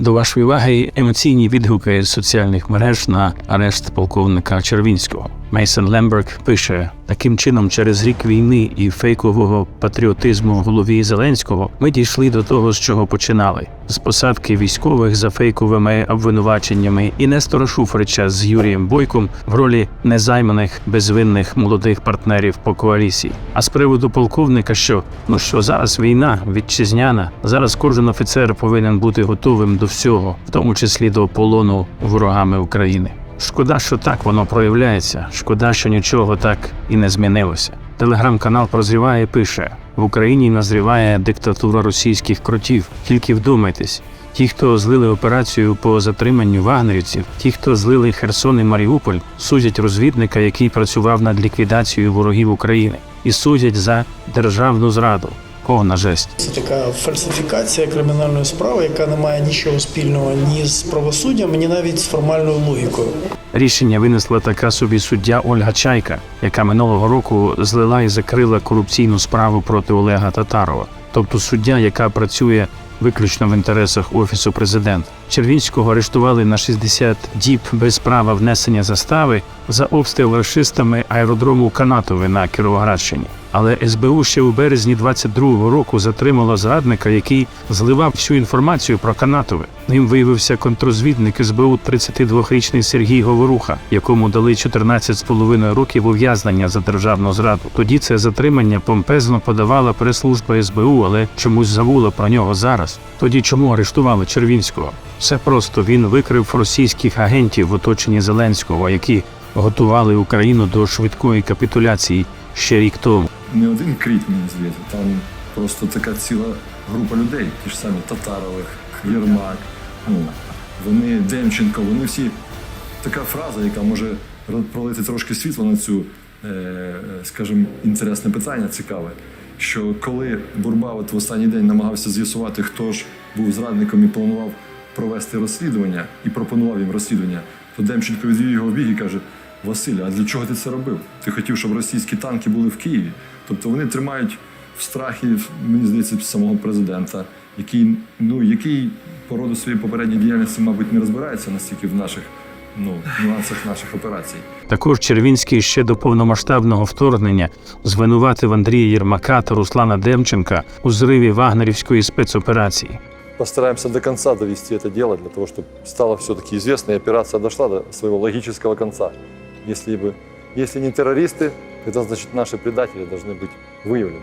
До вашої уваги емоційні відгуки соціальних мереж на арешт полковника Червінського. Мейсон Лемберг пише: таким чином, через рік війни і фейкового патріотизму в голові Зеленського ми дійшли до того, з чого починали: з посадки військових за фейковими обвинуваченнями і Нестора Шуфрича з Юрієм Бойком в ролі незайманих безвинних молодих партнерів по коаліції. А з приводу полковника, що ну що зараз війна вітчизняна, зараз кожен офіцер повинен бути готовим до всього, в тому числі до полону ворогами України. Шкода, що так воно проявляється. Шкода, що нічого так і не змінилося. Телеграм-канал прозріває пише: в Україні назріває диктатура російських кротів. Тільки вдумайтесь. Ті, хто злили операцію по затриманню вагнерівців, ті, хто злили Херсон і Маріуполь, судять розвідника, який працював над ліквідацією ворогів України, і судять за державну зраду. Повна жесть. Це така фальсифікація кримінальної справи, яка не має нічого спільного ні з правосуддям, ні навіть з формальною логікою. Рішення винесла така собі суддя Ольга Чайка, яка минулого року злила і закрила корупційну справу проти Олега Татарова, тобто суддя, яка працює виключно в інтересах офісу президента. Червінського арештували на 60 діб без права внесення застави за обстріл рашистами аеродрому Канатове на Кіровоградщині. Але СБУ ще у березні 22-го року затримало зрадника, який зливав всю інформацію про Канатове. Ним виявився контрозвідник СБУ 32-річний Сергій Говоруха, якому дали 14,5 років ув'язнення за державну зраду. Тоді це затримання помпезно подавала прес-служба СБУ, але чомусь забула про нього зараз. Тоді чому арештували Червінського? Все просто він викрив російських агентів в оточенні Зеленського, які готували Україну до швидкої капітуляції ще рік тому. Не один кріт, мені здається, там просто така ціла група людей, ті ж самі Татарових, Єрмак, ну, вони Демченко, вони всі. Така фраза, яка може пролити трошки світло на цю, е, скажімо, інтересне питання, цікаве. Що коли Бурба от в останній день намагався з'ясувати, хто ж був зрадником і планував провести розслідування і пропонував їм розслідування, то Демченко відвів його в біг і каже: Василь, а для чого ти це робив? Ти хотів, щоб російські танки були в Києві? Тобто вони тримають в страхі, мені здається, самого президента, який, ну, який по роду своєї попередньої діяльності, мабуть, не розбирається настільки в наших ну, нюансах наших операцій. Також Червінський ще до повномасштабного вторгнення звинуватив Андрія Єрмака та Руслана Демченка у зриві вагнерівської спецоперації. Постараемся до конца довести это дело, для того, чтобы стало все-таки известно, и операция дошла до своего логического конца. Если, бы, если не террористы, тогда, значит, наши предатели должны быть выявлены.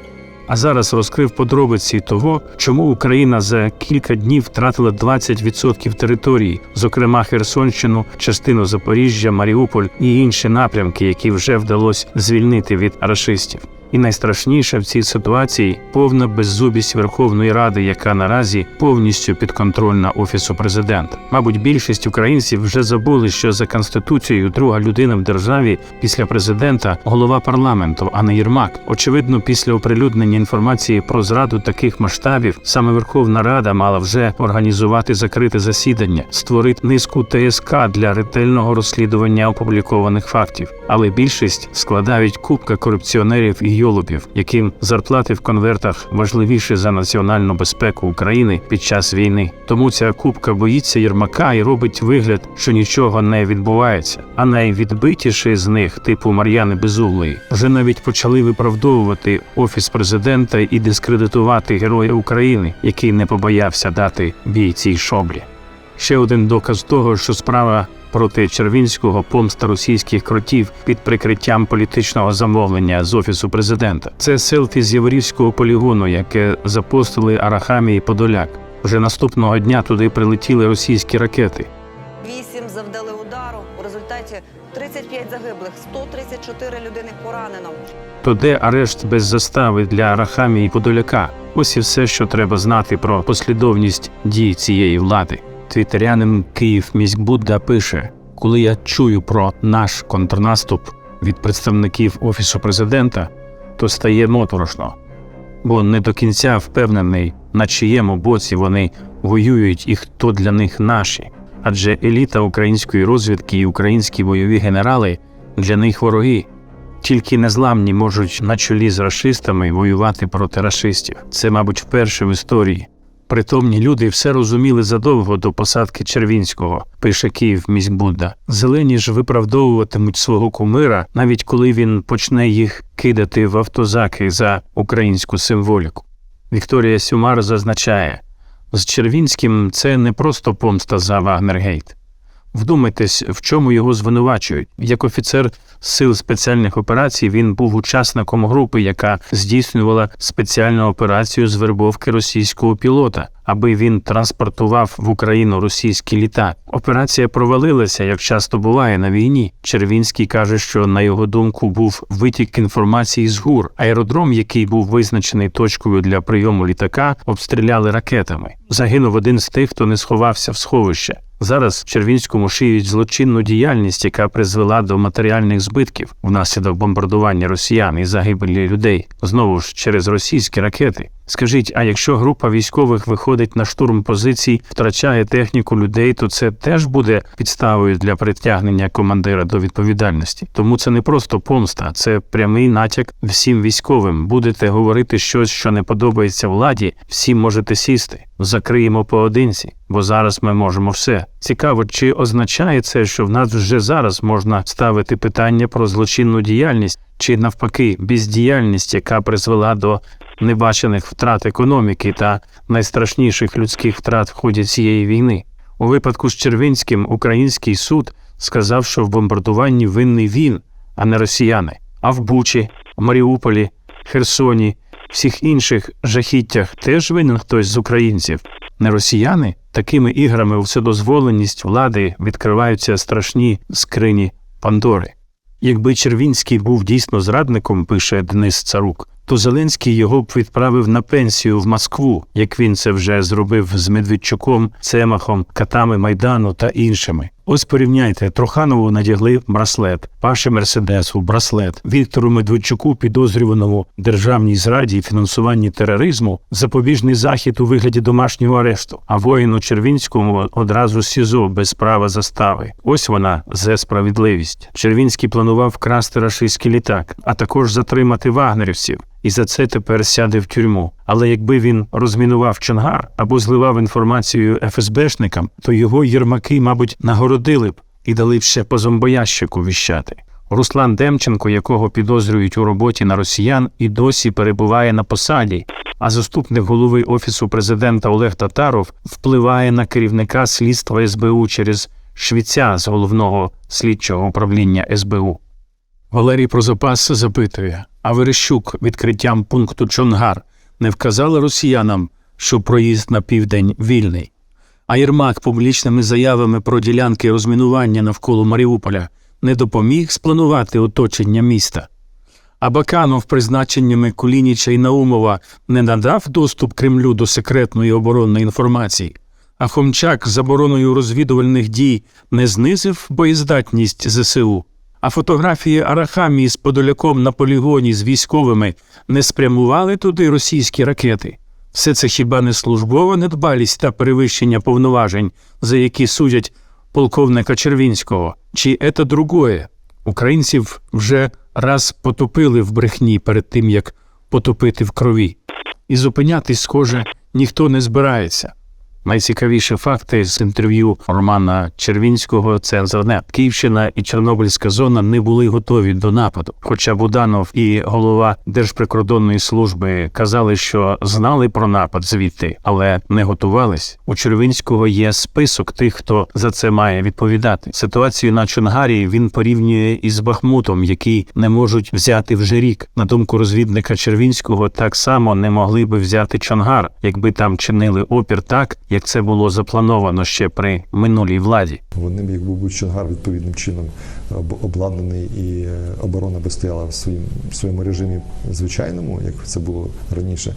А зараз розкрив подробиці того, чому Україна за кілька днів втратила 20% території, зокрема Херсонщину, частину Запоріжжя, Маріуполь і інші напрямки, які вже вдалося звільнити від рашистів. І найстрашніше в цій ситуації повна беззубість Верховної Ради, яка наразі повністю підконтрольна офісу президента. Мабуть, більшість українців вже забули, що за конституцією друга людина в державі після президента голова парламенту, а не Єрмак. Очевидно, після оприлюднення інформації про зраду таких масштабів саме Верховна Рада мала вже організувати закрите засідання, створити низку ТСК для ретельного розслідування опублікованих фактів. Але більшість складають купка корупціонерів і йолопів, яким зарплати в конвертах важливіші за національну безпеку України під час війни. Тому ця купка боїться Єрмака і робить вигляд, що нічого не відбувається. А найвідбитіші з них, типу Мар'яни Безуглої, вже навіть почали виправдовувати офіс президента і дискредитувати героя України, який не побоявся дати бій цій шоблі. Ще один доказ того, що справа проти Червінського помста російських кротів під прикриттям політичного замовлення з офісу президента. Це селфі з Яворівського полігону, яке запостили Арахамі і Подоляк. Вже наступного дня туди прилетіли російські ракети. Вісім завдали удару. У результаті 35 загиблих, 134 людини поранено. То де арешт без застави для Арахамі і Подоляка? Ось і все, що треба знати про послідовність дій цієї влади. Твітерянин Київ міськбудда пише: коли я чую про наш контрнаступ від представників офісу президента, то стає моторошно, бо не до кінця впевнений, на чиєму боці вони воюють і хто для них наші. Адже еліта української розвідки і українські бойові генерали для них вороги. Тільки незламні можуть на чолі з рашистами воювати проти рашистів. Це, мабуть, вперше в історії. Притомні люди все розуміли задовго до посадки Червінського, пише Київ міськбудда. Зелені ж виправдовуватимуть свого кумира, навіть коли він почне їх кидати в автозаки за українську символіку. Вікторія Сюмар зазначає, з Червінським це не просто помста за Вагнергейт. Вдумайтесь, в чому його звинувачують. Як офіцер сил спеціальних операцій він був учасником групи, яка здійснювала спеціальну операцію з вербовки російського пілота, аби він транспортував в Україну російський літак. Операція провалилася, як часто буває на війні. Червінський каже, що на його думку був витік інформації з гур. Аеродром, який був визначений точкою для прийому літака, обстріляли ракетами. Загинув один з тих, хто не сховався в сховище. Зараз Червінському шиють злочинну діяльність, яка призвела до матеріальних збитків внаслідок бомбардування росіян і загибелі людей знову ж через російські ракети. Скажіть, а якщо група військових виходить на штурм позицій, втрачає техніку людей, то це теж буде підставою для притягнення командира до відповідальності. Тому це не просто помста, це прямий натяк всім військовим. Будете говорити щось, що не подобається владі, всі можете сісти. Закриємо поодинці, бо зараз ми можемо все. Цікаво, чи означає це, що в нас вже зараз можна ставити питання про злочинну діяльність, чи навпаки бездіяльність, яка призвела до небачених втрат економіки та найстрашніших людських втрат в ході цієї війни. У випадку з Червінським український суд сказав, що в бомбардуванні винний він, а не росіяни. А в Бучі, Маріуполі, Херсоні, всіх інших жахіттях теж винен хтось з українців. Не росіяни такими іграми у вседозволеність влади відкриваються страшні скрині Пандори. Якби Червінський був дійсно зрадником, пише Денис Царук, то Зеленський його б відправив на пенсію в Москву, як він це вже зробив з Медведчуком, Цемахом, катами Майдану та іншими. Ось порівняйте, Троханову надягли браслет, Паше Мерседесу браслет, Віктору Медведчуку, підозрюваному державній зраді і фінансуванні тероризму, запобіжний захід у вигляді домашнього арешту, а воїну Червінському одразу СІЗО без права застави. Ось вона зе справедливість. Червінський планував вкрасти рашистський літак, а також затримати вагнерівців. І за це тепер сяде в тюрму. Але якби він розмінував Чонгар або зливав інформацію ФСБшникам, то його єрмаки, мабуть, нагородили б і дали б ще по зомбоящику віщати. Руслан Демченко, якого підозрюють у роботі на росіян, і досі перебуває на посаді. А заступник голови офісу президента Олег Татаров впливає на керівника слідства СБУ через швіця з головного слідчого управління СБУ. Валерій Прозапас запитує: а Верещук відкриттям пункту Чонгар не вказали росіянам, що проїзд на південь вільний? А Єрмак публічними заявами про ділянки розмінування навколо Маріуполя не допоміг спланувати оточення міста. А Баканов призначеннями Кулініча і Наумова не надав доступ Кремлю до секретної оборонної інформації, а Хомчак забороною розвідувальних дій не знизив боєздатність ЗСУ. А фотографії Арахамії з Подоляком на полігоні з військовими не спрямували туди російські ракети. Все це хіба не службова недбалість та перевищення повноважень, за які судять полковника Червінського, чи це другое? Українців вже раз потопили в брехні перед тим, як потопити в крові. І зупинятись, схоже, ніхто не збирається. Найцікавіші факти з інтерв'ю Романа Червінського це одне. Київщина і Чорнобильська зона не були готові до нападу. Хоча Буданов і голова Держприкордонної служби казали, що знали про напад звідти, але не готувались. У Червінського є список тих, хто за це має відповідати. Ситуацію на Чонгарі він порівнює із Бахмутом, який не можуть взяти вже рік. На думку розвідника Червінського, так само не могли би взяти Чонгар, якби там чинили опір так, як це було заплановано ще при минулій владі. Вони б, якби був Чонгар відповідним чином об- обладнаний і е, оборона би стояла в своїм, своєму режимі звичайному, як це було раніше,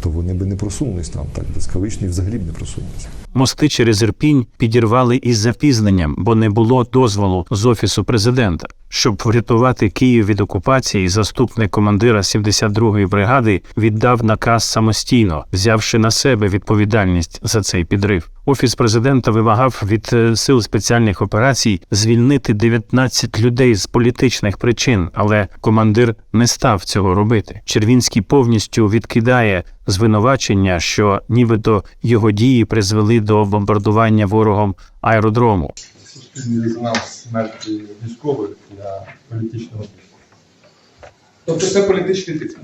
то вони би не просунулись там так блискавично і взагалі б не просунулися. Мости через Ірпінь підірвали із запізненням, бо не було дозволу з офісу президента. Щоб врятувати Київ від окупації, заступник командира 72-ї бригади віддав наказ самостійно, взявши на себе відповідальність за цей підрив. Офіс президента вимагав від е, сил спеціальних операцій звільнити 19 людей з політичних причин, але командир не став цього робити. Червінський повністю відкидає звинувачення, що нібито його дії призвели до бомбардування ворогом аеродрому. суспільний резонанс смерті військових для політичного. Тобто це політичний тиск?